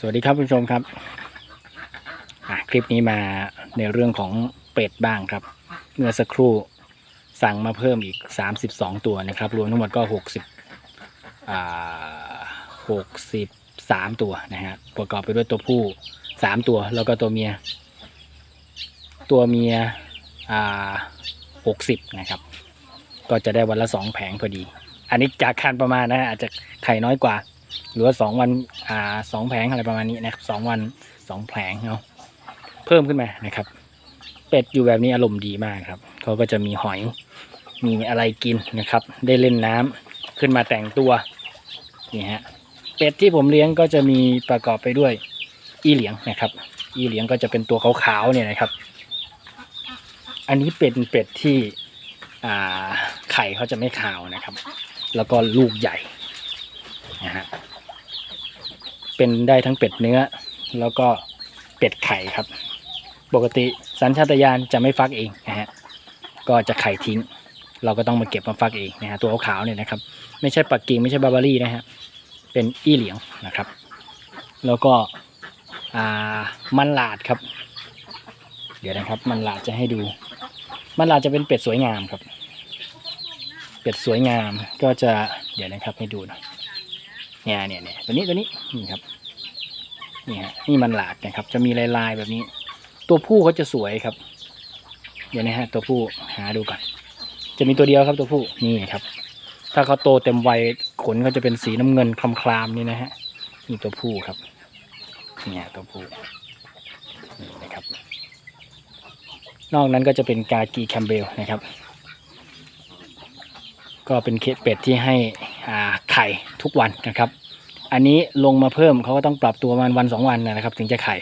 สวัสดีครับผู้ชมครับคลิปนี้มาในเรื่องของเป็ดบ้างครับ เมื่อสักครู่สั่งมาเพิ่มอีก 32 ตัวนะครับ รวมทั้งหมดก็ 60อ่า63 ตัวนะฮะประกอบไปด้วยตัวผู้ 3 ตัว แล้วก็ตัวเมีย ตัวเมียอ่า60 นะครับ ก็จะได้วันละ 2 แผงพอดี อันนี้จากคาดประมาณนะฮะอาจจะไข่น้อยกว่า หรือว่าสองวันอ่าสองแผงอะไรประมาณนี้นะครับสองวันสองแผงเนาะเพิ่มขึ้นมานะครับ เป็ดอยู่แบบนี้อารมณ์ดีมากครับเขาก็จะมีหอยมีอะไรกินนะครับ ได้เล่นน้ำขึ้นมาแต่งตัวนี่ฮะเป็ดที่ผมเลี้ยงก็จะมีประกอบไปด้วย อีเหลียงนะครับ อีเหลียงก็จะเป็นตัวขาวๆเนี่ยนะครับ อันนี้เป็นเป็ดที่อ่าไข่เขาจะไม่ขาวนะครับ แล้วก็ลูกใหญ่นะฮะ เป็นได้ทั้งเป็ดเนื้อ แล้วก็เป็ดไข่ครับ ปกติสัญชาตญาณจะไม่ฟักเองนะฮะก็จะไข่ทิ้ง เราก็ต้องมาเก็บมาฟักเองนะฮะตัวขาวๆเนี่ยนะครับ ไม่ใช่ปักกิ่งไม่ใช่บาบารี่นะฮะเป็นอี้เหลียงนะครับ แล้วก็อ่ามันหลาดครับ เดี๋ยวนะครับ มันหลาดจะให้ดู มันหลาดจะเป็นเป็ดสวยงามครับ เป็ดสวยงามก็จะเดี๋ยวนะครับให้ดูหนะ เนี่ยเนี่ยเนี่ยตัวนี้ตัวนี้นี่ครับนี่ฮะนี่มันหลาดนะครับ จะมีลายลายๆแบบนี้ ตัวผู้เขาจะสวยครับ เดี๋ยวนะฮะ ตัวผู้หาดูก่อนจะมีตัวเดียวครับตัวผู้นี่ครับ ถ้าเขาโตเต็มวัยขนเขาจะเป็นสีน้ำเงินคลามๆนี่นะฮะนี่ตัวผู้ครับเนี่ยตัวผู้นี่นะครับ นอกนั้นก็จะเป็นกากีแคมเบลนะครับ ก็เป็นเคสเป็ดที่ให้อ่าไข่ทุกวันนะครับ อันนี้ลงมาเพิ่มเขาก็ต้องปรับตัวมาณวันสองวันนะครับ ถึงจะไข่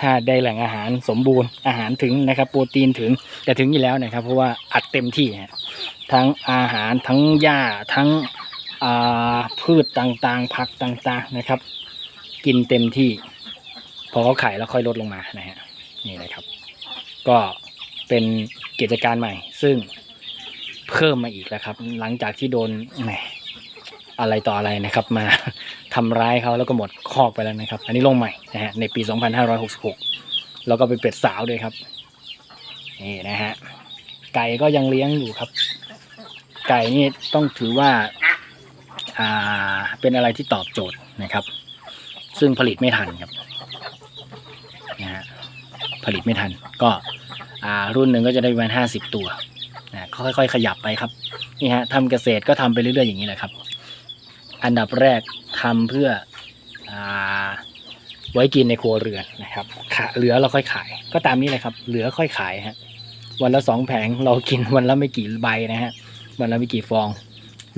ถ้าได้แหล่งอาหารสมบูรณ์อาหารถึงนะครับ โปรตีนถึงจะถึงอยู่แล้วนะครับ เพราะว่าอัดเต็มที่ทั้งอาหารทั้งหญ้าทั้งอ่าพืชต่างๆ ผักต่างๆนะครับ กินเต็มที่ พอเขาไข่แล้วค่อยลดลงมานะฮะนี่นะครับ ก็เป็นกิจการใหม่ ซึ่ง เพิ่มมาอีกแล้วครับ หลังจากที่โดนแหมอะไรต่ออะไรนะครับ มาทำร้ายเขาแล้วก็หมดคอกไปแล้วนะครับ อันนี้ลงใหม่นะฮะในปี 2566 แล้วก็เป็นเป็ดสาวด้วยครับนี่นะฮะไก่ก็ยังเลี้ยงอยู่ครับ ไก่นี่ต้องถือว่าอ่าเป็นอะไรที่ตอบโจทย์นะครับ ซึ่งผลิตไม่ทันครับนะฮะผลิตไม่ทัน ก็อ่ารุ่นหนึ่งก็จะได้ประมาณ50ตัว ค่อยๆ ขยับไปครับนี่ฮะทำเกษตรก็ทำไปเรื่อยๆอย่างนี้แหละครับ อันดับแรกทำเพื่ออไว้กินในครัวเรือนนะครับขาเหลือเราค่อยขาย ก็ตามนี้เลยครับ เหลือค่อยขายฮะวันละสองแผงเรากินวันละไม่กี่ใบนะฮะวันละไม่กี่ฟอง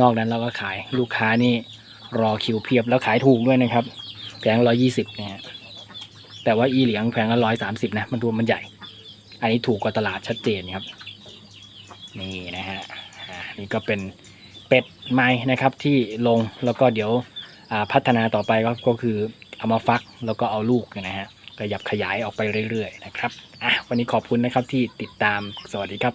นอกนั้นเราก็ขายลูกค้านี่รอคิวเพียบแล้วขายถูกด้วยนะครับ แผงร้อยี่สิบนะฮะแต่ว่าอีเหลียงแผงละร้อยสามสิบนะมันรวมันใหญ่ อันนี้ถูกกว่าตลาดชัดเจนครับ นี่นะฮะอ่านี่ก็เป็นเป็ดไม้นะครับที่ลงแล้วก็เดี๋ยวพัฒนาต่อไปก็ก็คือเอามาฟักแล้วก็เอาลูกนะฮะขยับขยายออกไปเรื่อยๆนะครับอะวันนี้ขอบคุณนะครับที่ติดตามสวัสดีครับ